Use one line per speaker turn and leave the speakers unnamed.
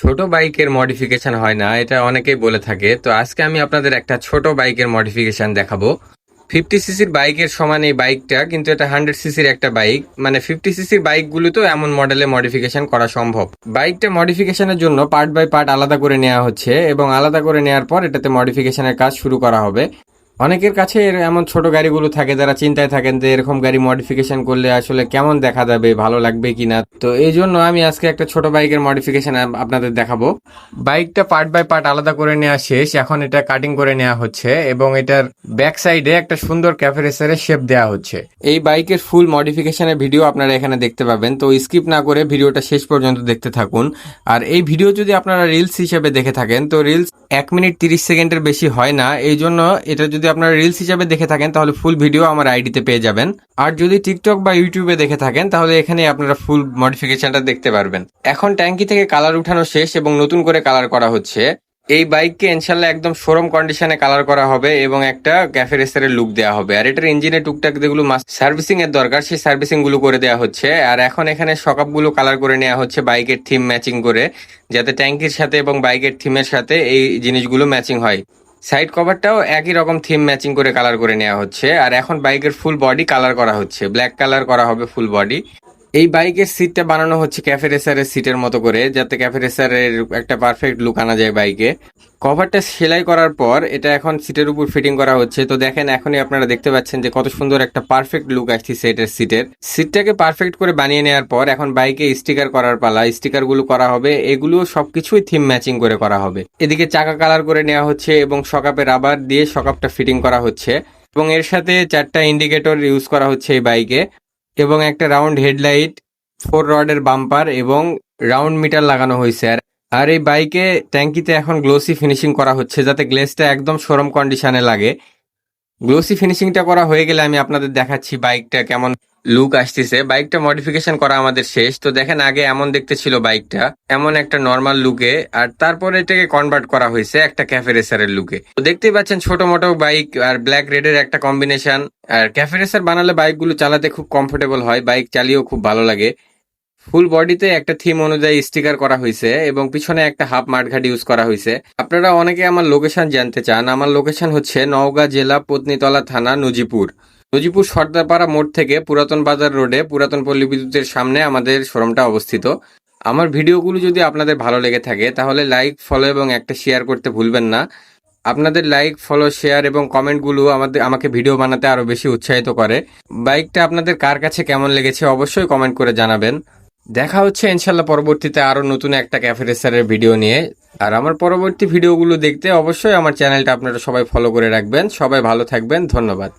ছোট বাইকের মডিফিকেশন হয় না, এটা অনেকেই বলে থাকে। তো আজকে আমি আপনাদের একটা ছোট বাইকের মডিফিকেশন দেখাবো। ফিফটি সিসির বাইকের সমান এই বাইকটা, কিন্তু এটা হান্ড্রেড সিসির একটা বাইক। মানে ফিফটি সিসির বাইকগুলোতেও এমন মডেলে মডিফিকেশন করা সম্ভব। বাইকটা মডিফিকেশনের জন্য পার্ট বাই পার্ট আলাদা করে নেওয়া হচ্ছে এবং আলাদা করে নেওয়ার পর এটাতে মডিফিকেশনের কাজ শুরু করা হবে। অনেকের কাছে এমন ছোট গাড়িগুলো থাকে, যারা চিন্তায় থাকেন যে এরকম গাড়ি মডিফিকেশন করলে আসলে কেমন দেখা যাবে, ভালো লাগবে কিনা। তো এই জন্য আমি আজকে একটা ছোট বাইকের মডিফিকেশন আপনাদের দেখাবো। বাইকটা পার্ট বাই পার্ট আলাদা করে নেওয়া শেষ। এখন এটা কাটিং করে নেওয়া হচ্ছে এবং এটার ব্যাক সাইডে একটা সুন্দর ক্যাফে রেসারের শেপ দেওয়া হচ্ছে। এই বাইকের ফুল মডিফিকেশনের ভিডিও আপনারা এখানে দেখতে পাবেন। তো স্কিপ না করে ভিডিওটা শেষ পর্যন্ত দেখতে থাকুন। আর এই ভিডিও যদি আপনারা রিলস হিসেবে দেখে থাকেন, তো রিলস এক মিনিট তিরিশ সেকেন্ডের বেশি হয় না। এই জন্য এটা যদি আপনারা রিলস হিসাবে দেখে থাকেন, তাহলে ফুল ভিডিও আমার আইডিতে পেয়ে যাবেন। আর যদি টিকটক বা ইউটিউবে দেখে থাকেন, তাহলে এখানে আপনারা ফুল মডিফিকেশনটা দেখতে পারবেন। এখন ট্যাঙ্কি থেকে কালার উঠানো শেষ এবং নতুন করে কালার করা হচ্ছে। এই বাইককে ইনশাল্লাহ একদম শোরুম কন্ডিশনে কালার করা হবে এবং একটা ক্যাফে রেসারের লুক দেওয়া হবে। আর এটার ইঞ্জিনে টুকটাক যেগুলো সার্ভিসিং এর দরকার, সেই সার্ভিসিংগুলো করে দেওয়া হচ্ছে। আর এখন এখানে সকাপগুলো কালার করে নেওয়া হচ্ছে বাইকের থিম ম্যাচিং করে, যাতে ট্যাঙ্কির সাথে এবং বাইকের থিমের সাথে এই জিনিসগুলো ম্যাচিং হয়। সাইড কভারটাও একই রকম থিম ম্যাচিং করে কালার করে নেওয়া হচ্ছে। আর এখন বাইকের ফুল বডি কালার করা হচ্ছে। ব্ল্যাক কালার করা হবে ফুল বডি এই বাইকের সিটটা বানানো হচ্ছে ক্যাফে রেসারের সিটের মতো করে, যাতে ক্যাফে রেসারের একটা পারফেক্ট লুক আনা যায় বাইকে। কভারটা সেলাই করার পর এটা এখন সিটের উপর ফিটিং করা হচ্ছে। তো দেখেন, এখনই আপনারা দেখতে পাচ্ছেন যে কত সুন্দর একটা পারফেক্ট লুক আসছে এটার সিটের সিটটাকে পারফেক্ট করে বানিয়ে নেওয়ার পর এখন বাইকে স্টিকার করার পালা। স্টিকারগুলো করা হবে, এগুলো সবকিছুই থিম ম্যাচিং করে করা হবে। এদিকে চাকা কালার করে নেওয়া হচ্ছে এবং সকাপে রাবার দিয়ে সকাপটা ফিটিং করা হচ্ছে। এবং এর সাথে চারটা ইন্ডিকেটর ইউজ করা হচ্ছে এই বাইকে। এবং একটা রাউন্ড হেডলাইট ফোর রডের বাম্পার এবং রাউন্ড মিটার লাগানো হয়েছে। আর আর এই বাইকে ট্যাঙ্কিতে এখন গ্লোসি ফিনিশিং করা হচ্ছে যাতে গ্লেসটা একদম সরম কন্ডিশনে লাগে। গ্লোসি ফিনিশিংটা করা হয়ে গেলে আমি আপনাদের দেখাচ্ছি বাইকটা কেমন লুক আসতেছে। বাইকটা মডিফিকেশন করা আমাদের শেষ। তো দেখেন, আগে এমন দেখতে ছিল বাইকটা এমন একটা নর্মাল লুকে আর তারপরে এটাকে কনভার্ট করা হয়েছে একটা ক্যাফে রেসারের লুকে তো দেখতেই পাচ্ছেন, ছোট মোটো বাইক আর ব্ল্যাক রেডের একটা কম্বিনেশন আর ক্যাফে রেসার বানালে বাইকগুলো চালাতে খুব কমফোর্টেবল হয় বাইক চালিয়েও খুব ভালো লাগে। ফুল বডিতে একটা থিম অনুযায়ী স্টিকার করা হয়েছে এবং পিছনে একটা হাফ মাঠঘাট ইউজ করা হয়েছে। আপনারা অনেকে আমার লোকেশন জানতে চান। আমার লোকেশন হচ্ছে নওগাঁ জেলা পত্নীতলা থানা, নজিপুর। নজিপুর সর্দারপাড়া মোড় থেকে পুরাতন বাজার রোডে পুরাতন পল্লী বিদ্যুতের সামনে আমাদের শোরুমটা অবস্থিত। আমার ভিডিওগুলো যদি আপনাদের ভালো লেগে থাকে, তাহলে লাইক, ফলো এবং একটা শেয়ার করতে ভুলবেন না। আপনাদের লাইক, ফলো, শেয়ার এবং কমেন্টগুলো আমাদের, আমাকে ভিডিও বানাতে আরও বেশি উৎসাহিত করে। বাইকটা আপনাদের কার কাছে কেমন লেগেছে অবশ্যই কমেন্ট করে জানাবেন। দেখা হচ্ছে ইনশাল্লাহ পরবর্তীতে আরও নতুন একটা ক্যাফে রেসারের ভিডিও নিয়ে। আর আমার পরবর্তী ভিডিওগুলো দেখতে অবশ্যই আমার চ্যানেলটা আপনারা সবাই ফলো করে রাখবেন। সবাই ভালো থাকবেন। ধন্যবাদ।